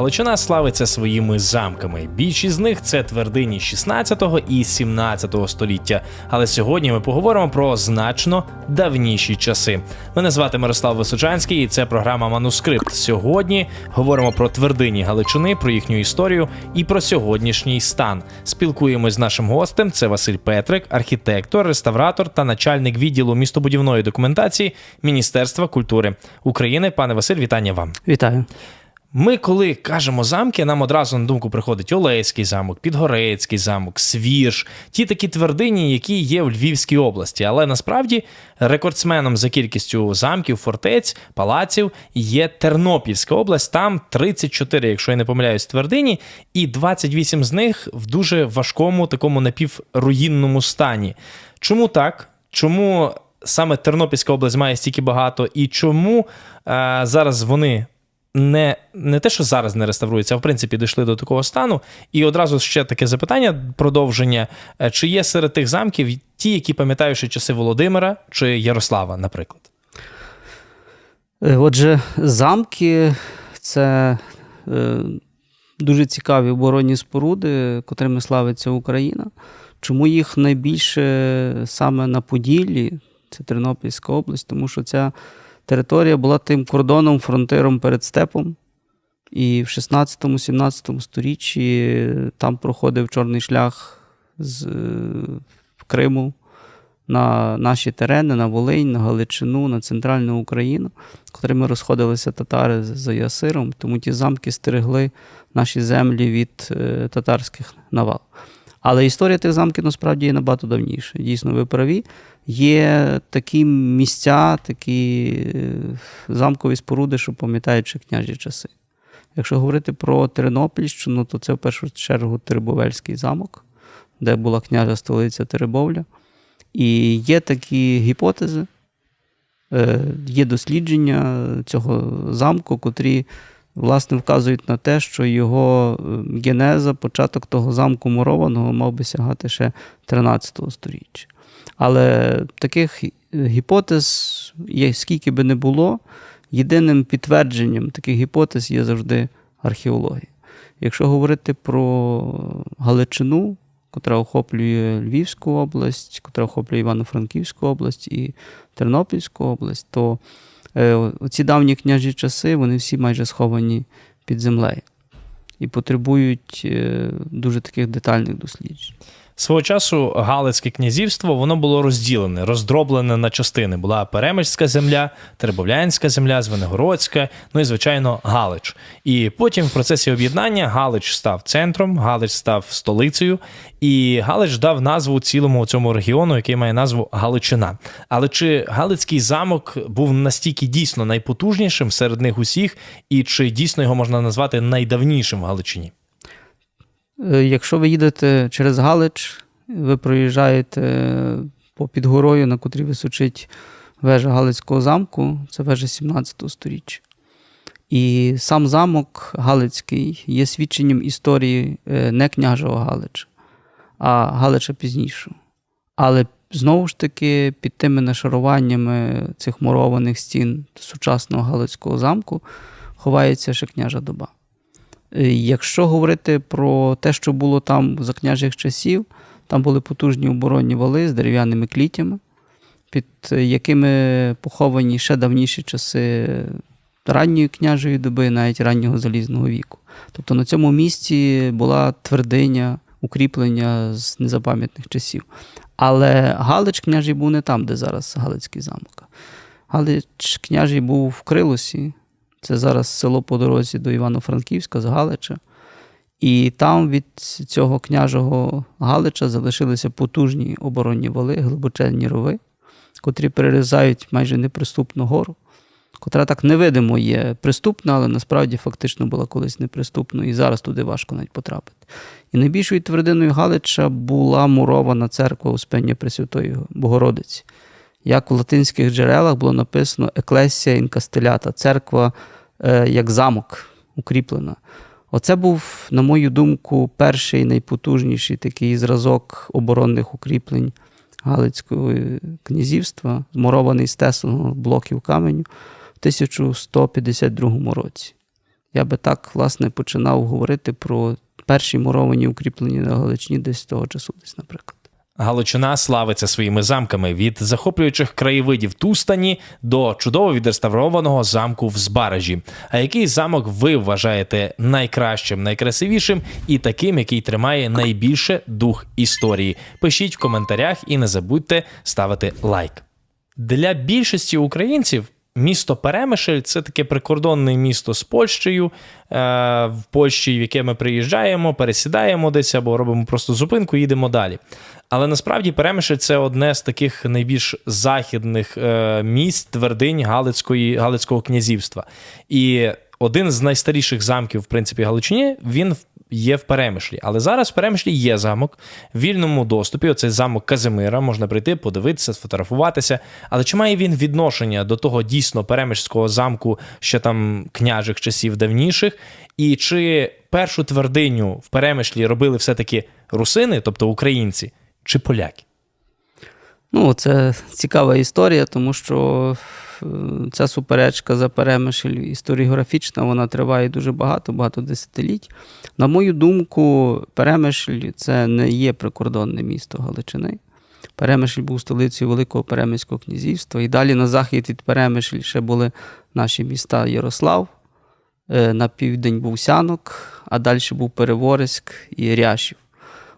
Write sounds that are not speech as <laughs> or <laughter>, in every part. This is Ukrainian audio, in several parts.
Галичина славиться своїми замками. Більшість з них це твердині 16 і 17 століття. Але сьогодні ми поговоримо про значно давніші часи. Мене звати Мирослав Височанський, і це програма Манускрипт. Сьогодні говоримо про твердині Галичини, про їхню історію і про сьогоднішній стан. Спілкуємось з нашим гостем. Це Василь Петрик, архітектор, реставратор та начальник відділу містобудівної документації Міністерства культури України. Пане Василь, вітання вам. Вітаю. Ми, коли кажемо замки, нам одразу на думку приходить Олеський замок, Підгорецький замок, Свірж, ті такі твердині, які є в Львівській області. Але насправді рекордсменом за кількістю замків, фортець, палаців є Тернопільська область. Там 34, якщо я не помиляюсь, твердині, і 28 з них в дуже важкому такому напівруїнному стані. Чому так? Чому саме Тернопільська область має стільки багато, і чому е, зараз вони не, не те, що зараз не реставруються, а в принципі дійшли до такого стану. І одразу ще таке запитання, продовження: Е, чи є серед тих замків ті, які пам'ятають часи Володимира чи Ярослава, наприклад? Е, Отже, замки це е, дуже цікаві оборонні споруди, котрими славиться Україна. Чому їх найбільше саме на Поділлі, це Тернопільська область, тому що ця територія була тим кордоном, фронтиром перед степом. І в 16-17 сторіччі там проходив чорний шлях з е, Криму на наші терени, на Волинь, на Галичину, на центральну Україну, котрими розходилися татари за Ясиром, тому ті замки стерегли наші землі від е, татарських навал. Але історія тих замків насправді є набагато давніша. Дійсно, ви праві. Є такі місця, такі е, замкові споруди, що пам'ятають княжі часи. Якщо говорити про Тернопільщину, то це в першу чергу Теребовельський замок, де була княжа столиця Теребовля. І є такі гіпотези, е, є дослідження цього замку, котрі власне вказують на те, що його е, генеза, початок того замку мурованого мав би сягати ще 13 століття. Але таких гіпотез, є, скільки би не було, єдиним підтвердженням таких гіпотез є завжди археологія. Якщо говорити про Галичину, котра охоплює Львівську область, котра охоплює Івано-Франківську область і Тернопільську область, то е, ці давні княжі часи вони всі майже сховані під землею і потребують е, дуже таких детальних досліджень. Свого часу Галицьке князівство воно було розділене, роздроблене на частини. Була Перемишська земля, Теребовлянська земля, Звенигородська, ну і звичайно Галич. І потім в процесі об'єднання Галич став центром, Галич став столицею, і Галич дав назву цілому цьому регіону, який має назву Галичина. Але чи Галицький замок був настільки дійсно найпотужнішим серед них усіх, і чи дійсно його можна назвати найдавнішим в Галичині? Е, Якщо ви їдете через Галич, ви проїжджаєте по підгорою, на котрій височить вежа Галицького замку, це вежа 17 століття. І сам замок Галицький є свідченням історії е, не княжого Галича, а Галича пізнішого. Але знову ж таки, під тими нашаруваннями цих мурованих стін сучасного Галицького замку ховається ще княжа доба. Е, Якщо говорити про те, що було там за княжих часів, там були потужні оборонні вали з дерев'яними клітями, під е, якими поховані ще давніші часи ранньої княжої доби, навіть раннього залізного віку. Тобто на цьому місці була твердиня, укріплення з незапам'ятних часів. Але Галич княжий був не там, де зараз Галицький замок. Галич княжий був в Крилосі, це зараз село по дорозі до Івано-Франківська з Галича. І там від цього княжого Галича залишилися потужні оборонні вали, глибоченні рови, котрі перерізають майже неприступну гору, котра так невидимо є приступна, але насправді фактично була колись неприступною, і зараз туди важко навіть потрапити. І найбільшою твердиною Галича була мурована церква Успення Пресвятої Богородиці. Як в латинських джерелах було написано Еклесія інкастелята, церква е, як замок укріплена. Оце був, на мою думку, перший найпотужніший такий зразок оборонних укріплень Галицького князівства, змурований з тесаного блоків каменю в 1152 році. Я би так, власне, починав говорити про перші муровані укріплення на Галичині десь того часу, десь, наприклад. Галичина славиться своїми замками від захоплюючих краєвидів Тустані до чудово відреставрованого замку в Збаражі. А який замок ви вважаєте найкращим, найкрасивішим і таким, який тримає найбільше дух історії? Пишіть в коментарях і не забудьте ставити лайк. Для більшості українців місто Перемишль це таке прикордонне місто з Польщею. Е, в Польщі, в яке ми приїжджаємо, пересідаємо десь або робимо просто зупинку, їдемо далі. Але насправді Перемишль це одне з таких найбільш західних е, місць твердинь Галицької, Галицького князівства. І один з найстаріших замків, в принципі, Галичині, він є в Перемишлі. Але зараз в Перемишлі є замок в вільному доступі. Оцей замок Казимира. Можна прийти, подивитися, сфотографуватися. Але чи має він відношення до того дійсно перемишського замку, ще там княжих часів давніших? І чи першу твердиню в Перемишлі робили все-таки русини, тобто українці, чи поляки? Ну, це цікава історія, тому що е, ця суперечка за перемишль історіографічна, вона триває дуже багато, багато десятиліть. На мою думку, Перемишль це не є прикордонне місто Галичини. Перемишль був столицею Великого Перемиського князівства. І далі на захід від Перемишль ще були наші міста Ярослав, е, на південь був Сянок, а далі був Переворськ і Ряшів.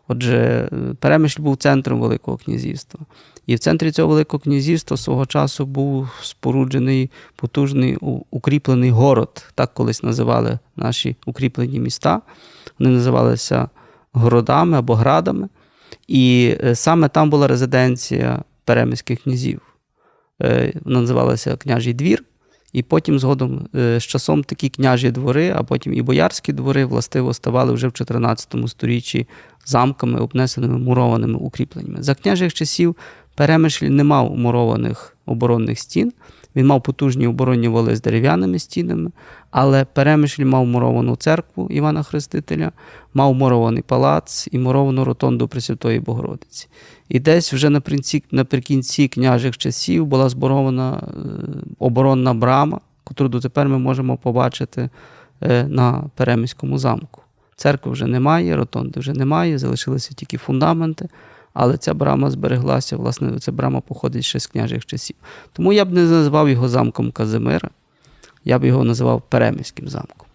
Отже, е, Перемишль був центром Великого князівства. І в центрі цього Великого князівства свого часу був споруджений потужний укріплений город. Так колись називали наші укріплені міста. Вони називалися городами або градами. І е, саме там була резиденція перемиських князів. Е, Вона називалася Княжий двір. І потім згодом е, з часом такі княжі двори, а потім і боярські двори властиво ставали вже в 14 сторіччі замками, обнесеними мурованими укріпленнями. За княжих часів Перемишль не мав мурованих оборонних стін. Він мав потужні оборонні вали з дерев'яними стінами, але Перемишль мав муровану церкву Івана Хрестителя, мав мурований палац і муровану ротонду Пресвятої Богородиці. І десь вже наприкінці, наприкінці княжих часів була зборована е, оборонна брама, яку дотепер ми можемо побачити е, на Перемиському замку. Церкви вже немає, ротонди вже немає, залишилися тільки фундаменти. Але ця брама збереглася, власне, ця брама походить ще з княжих часів. Тому я б не назвав його замком Казимира, я б його називав Перемиським замком.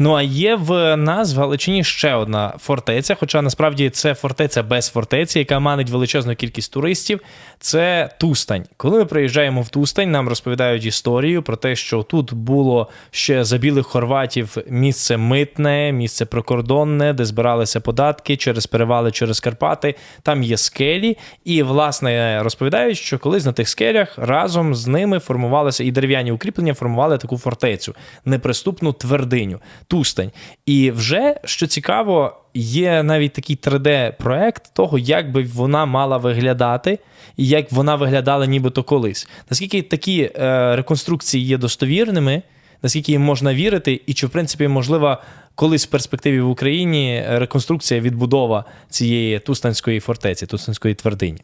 Ну а є в нас в Галичині ще одна фортеця, хоча насправді це фортеця без фортеці, яка манить величезну кількість туристів. Це Тустань. Коли ми приїжджаємо в Тустань, нам розповідають історію про те, що тут було ще за білих хорватів місце митне, місце прикордонне, де збиралися податки через перевали, через Карпати. Там є скелі, і власне розповідають, що колись на тих скелях разом з ними формувалися і дерев'яні укріплення формували таку фортецю, неприступну твердиню. Тустань. І вже що цікаво, є навіть такий 3D-проект того, як би вона мала виглядати, і як вона виглядала нібито колись. Наскільки такі е, реконструкції є достовірними, наскільки їм можна вірити, і чи в принципі можлива колись в перспективі в Україні реконструкція, відбудова цієї Тустанської фортеці, Тустанської твердині?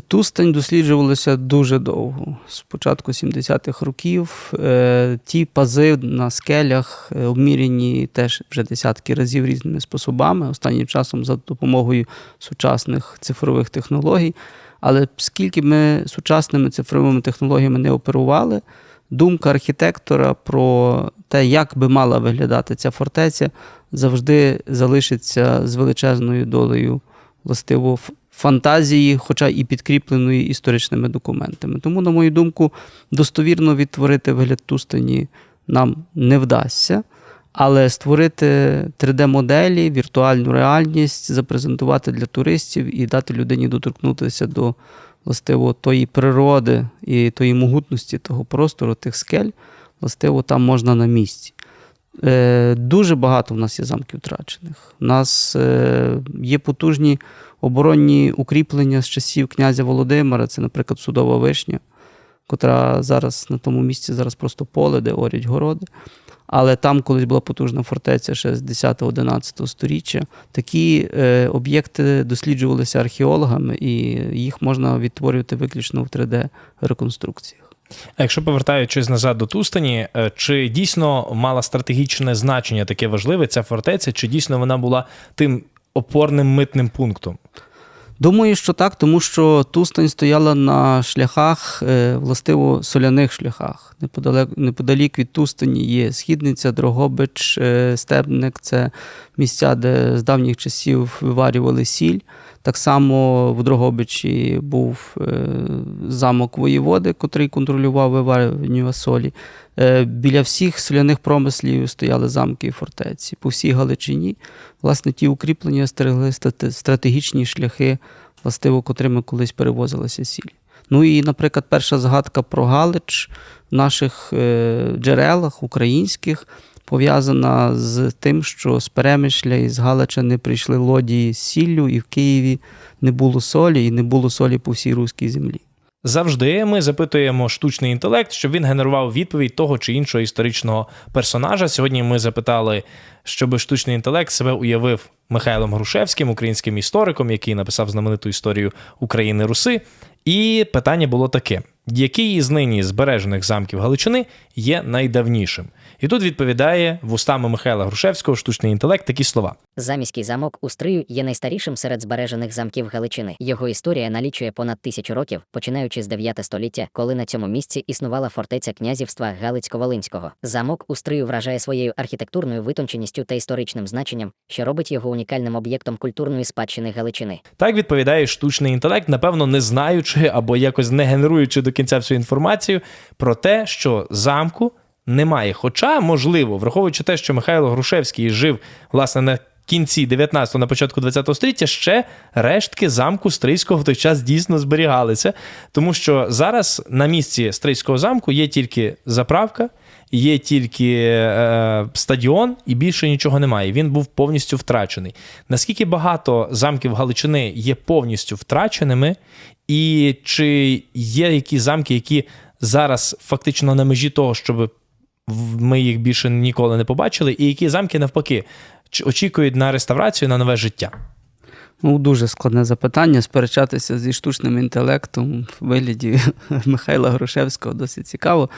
Тустань досліджувалася дуже довго. З початку 70-х років е, ті пази на скелях е, обміряні теж вже десятки разів різними способами, останнім часом за допомогою сучасних цифрових технологій. Але скільки ми сучасними цифровими технологіями не оперували, думка архітектора про те, як би мала виглядати ця фортеця, завжди залишиться з величезною долею властиво фантазії, хоча і підкріпленої історичними документами. Тому, на мою думку, достовірно відтворити вигляд Тустані нам не вдасться. Але створити 3D-моделі, віртуальну реальність, запрезентувати для туристів і дати людині доторкнутися до властиво тої природи і тої могутності того простору, тих скель, властиво там можна на місці. Е, Дуже багато в нас є замків втрачених. У нас е, є потужні оборонні укріплення з часів князя Володимира. Це, наприклад, судова вишня, котра зараз на тому місці зараз просто поле, де орять городи. Але там колись була потужна фортеця ще з 10-11 сторіччя. Такі е, об'єкти досліджувалися археологами, і їх можна відтворювати виключно в 3D-реконструкціях. А якщо повертаючись назад до Тустані, е, чи дійсно мала стратегічне значення таке важливе ця фортеця, чи дійсно вона була тим опорним митним пунктом? Думаю, що так, тому що Тустань стояла на шляхах, е, властиво соляних шляхах. Неподалік від Тустані є Східниця, Дрогобич, е, Стебник це місця, де з давніх часів виварювали сіль. Так само в Дрогобичі був е, замок воєводи, котрий контролював виварювання солі. Е, Біля всіх соляних промислів стояли замки і фортеці. По всій Галичині, власне, ті укріплення стерегли стратегічні шляхи, властиво, котрими колись перевозилася сіль. Ну і, наприклад, перша згадка про Галич в наших е, джерелах українських пов'язана з тим, що з Перемишля і з Галича не прийшли лодії з сіллю, і в Києві не було солі, і не було солі по всій руській землі. Завжди ми запитуємо штучний інтелект, щоб він генерував відповідь того чи іншого історичного персонажа. Сьогодні ми запитали, щоб штучний інтелект себе уявив Михайлом Грушевським, українським істориком, який написав знамениту історію України Руси. І питання було таке: який із нині збережених замків Галичини є найдавнішим? І тут відповідає вустами Михайла Грушевського штучний інтелект такі слова. Заміський замок у Стрию є найстарішим серед збережених замків Галичини. Його історія налічує понад тисячу років, починаючи з 9 століття, коли на цьому місці існувала фортеця князівства Галицько-Волинського. Замок у Стрию вражає своєю архітектурною витонченістю та історичним значенням, що робить його унікальним об'єктом культурної спадщини Галичини. Так відповідає штучний інтелект, напевно, не знаючи або якось не генеруючи до кінця всю інформацію про те, що замку немає. Хоча, можливо, враховуючи те, що Михайло Грушевський жив власне на кінці 19-го, на початку 20-го століття, ще рештки замку Стрийського в той час дійсно зберігалися, тому що зараз на місці Стрийського замку є тільки заправка. Є тільки е, стадіон, і більше нічого немає. Він був повністю втрачений. Наскільки багато замків Галичини є повністю втраченими, і чи є якісь замки, які зараз фактично на межі того, щоб ми їх більше ніколи не побачили, і які замки навпаки очікують на реставрацію, на нове життя? Ну, дуже складне запитання. Сперечатися зі штучним інтелектом в вигляді <laughs> Михайла Грушевського досить цікаво.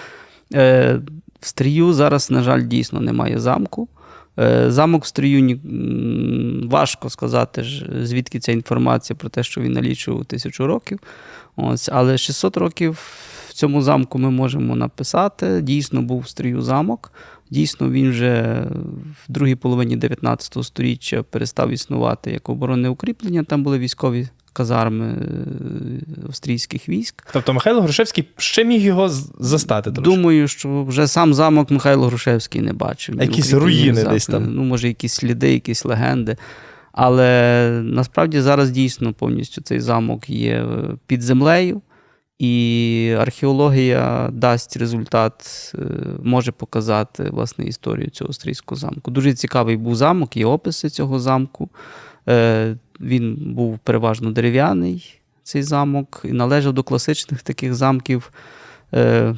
Е, в Стрію зараз, на жаль, дійсно немає замку. Е, замок в Стрію важко сказати, звідки ця інформація про те, що він налічував тисячу років. Ось, але 600 років в цьому замку ми можемо написати. Дійсно був в Стрію замок. Дійсно, він вже в другій половині 19 століття перестав існувати як оборонне укріплення. Там були військові казарми е, австрійських військ. Тобто Михайло Грушевський ще міг його застати трошки. Думаю, що вже сам замок Михайло Грушевський не бачив. Якісь руїни замку. десь там. Ну, може, якісь сліди, якісь легенди. Але насправді зараз дійсно повністю цей замок є е, під землею, і археологія дасть результат, е, може показати власне історію цього австрійського замку. Дуже цікавий був замок, є описи цього замку. Е, Він був переважно дерев'яний, цей замок, і належав до класичних таких замків. е,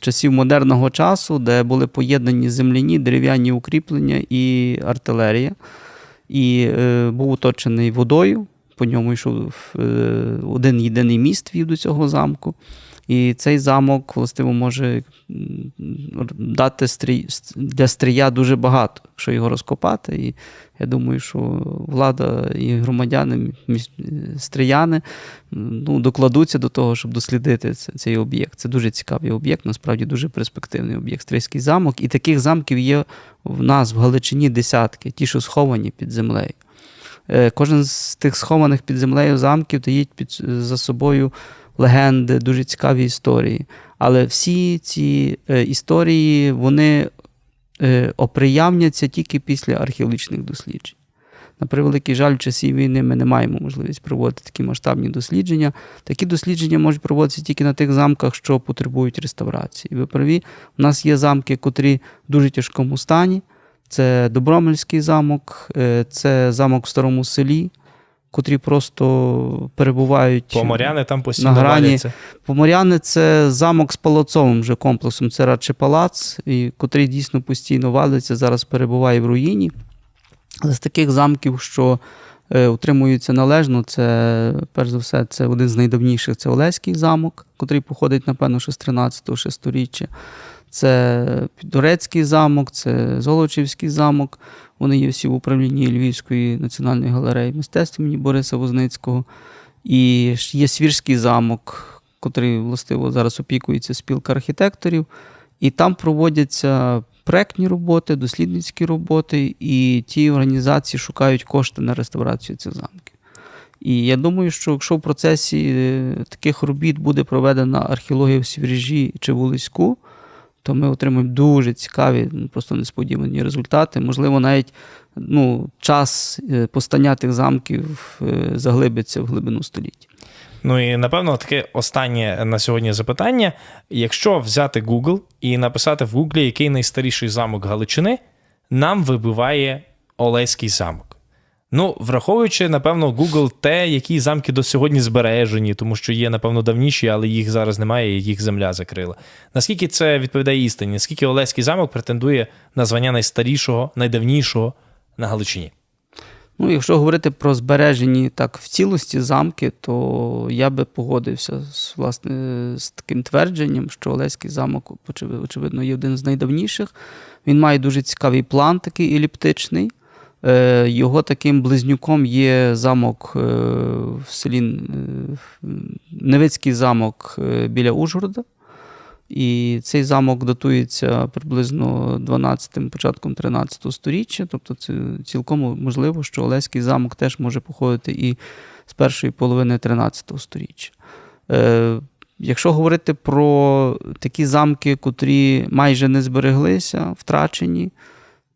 Часів модерного часу, де були поєднані земляні, дерев'яні укріплення і артилерія. І е, був оточений водою. По ньому йшов один єдиний міст вів до цього замку. І цей замок, властиво, може дати стрій, для стрія дуже багато, якщо його розкопати. І я думаю, що влада і громадяни, м, ну, докладуться до того, щоб дослідити цей об'єкт. Це дуже цікавий об'єкт, насправді дуже перспективний об'єкт. Стрийський замок. І таких замків є в нас в Галичині десятки, ті, що сховані під землею. Е, Кожен з тих схованих під землею замків таїть під, за собою легенди, дуже цікаві історії. Але всі ці е, історії вони е, оприявняться тільки після археологічних досліджень. На превеликий жаль, в часі війни ми не маємо можливість проводити такі масштабні дослідження. Такі дослідження можуть проводитися тільки на тих замках, що потребують реставрації. Ви праві, у нас є замки, котрі в дуже тяжкому стані. Це Добромельський замок, е, це замок в старому селі, котрі просто перебувають. Поморяни там постійно на грані. валяться. Поморяни це замок з палацовим вже комплексом. Це радше палац, і, котрий дійсно постійно валиться, зараз перебуває в руїні. Але з таких замків, що е, утримуються належно. Це, перш за все, це один з найдавніших це Олеський замок, який походить, напевно, ще з 13-го ще сторіччя. Це Підорецький замок, це Золочівський замок. Вони є всі в управлінні Львівської національної галереї мистецтв імені Бориса Возницького. І є Свірський замок, котрий властиво зараз опікується спілка архітекторів. І там проводяться проектні роботи, дослідницькі роботи, і ті організації шукають кошти на реставрацію цих замків. І я думаю, що якщо в процесі е, таких робіт буде проведена археологія в Свіржі чи в Улиську, то ми отримаємо дуже цікаві, ну, просто несподівані результати. Можливо, навіть ну, час е, постання тих замків е, заглибиться в глибину століття. Ну і напевно таке останнє на сьогодні запитання. Якщо взяти Google і написати в Google, який найстаріший замок Галичини, нам вибиває Олеський замок. Ну, враховуючи, напевно, Google те, які замки до сьогодні збережені, тому що є, напевно, давніші, але їх зараз немає, і їх земля закрила. Наскільки це відповідає істині? Наскільки Олеський замок претендує на звання найстарішого, найдавнішого на Галичині? Ну, якщо говорити про збережені так в цілості замки, то я би погодився з, власне, з таким твердженням, що Олеський замок, очевидно, є один з найдавніших. Він має дуже цікавий план, такий еліптичний. Е, Його таким близнюком є замок е, в селі е, Невицький замок біля Ужгорода. І цей замок датується приблизно 12-м, початком 13 сторіччя. Тобто це цілком можливо, що Олеський замок теж може походити і з першої половини 13-го сторіччя. Якщо говорити про такі замки, котрі майже не збереглися, втрачені,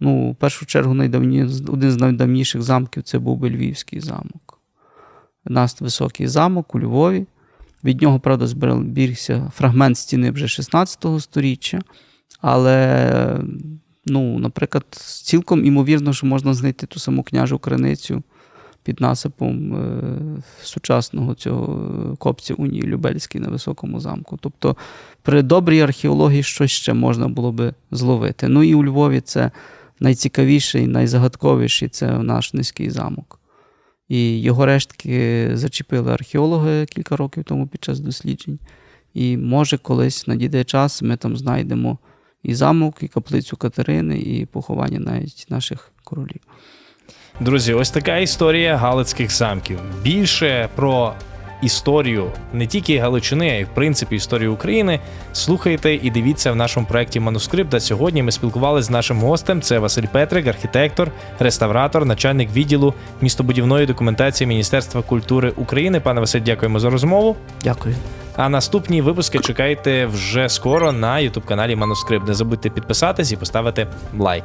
ну, в першу чергу, найдавні, один з найдавніших замків це був би Львівський замок. У нас високий замок у Львові. Від нього, правда, зберігся фрагмент стіни вже 16 століття. Але, ну, наприклад, цілком імовірно, що можна знайти ту саму княжу криницю під насипом е, сучасного цього копця Унії Любельський на високому замку. Тобто, при добрій археології щось ще можна було би зловити. Ну і у Львові це найцікавіший, найзагадковіший це наш низький замок. І його рештки зачепили археологи кілька років тому під час досліджень. І може колись надійде час, ми там знайдемо і замок, і каплицю Катерини, і поховання навіть наших королів. Друзі, ось така історія Галицьких замків. Більше про історію не тільки Галичини, а й в принципі історію України. Слухайте і дивіться в нашому проєкті Манускрипт. А сьогодні ми спілкувалися з нашим гостем. Це Василь Петрик, архітектор, реставратор, начальник відділу містобудівної документації Міністерства культури України. Пане Василь, дякуємо за розмову. Дякую. А наступні випуски чекайте вже скоро на youtube каналі Манускрипт. Не забудьте підписатись і поставити лайк.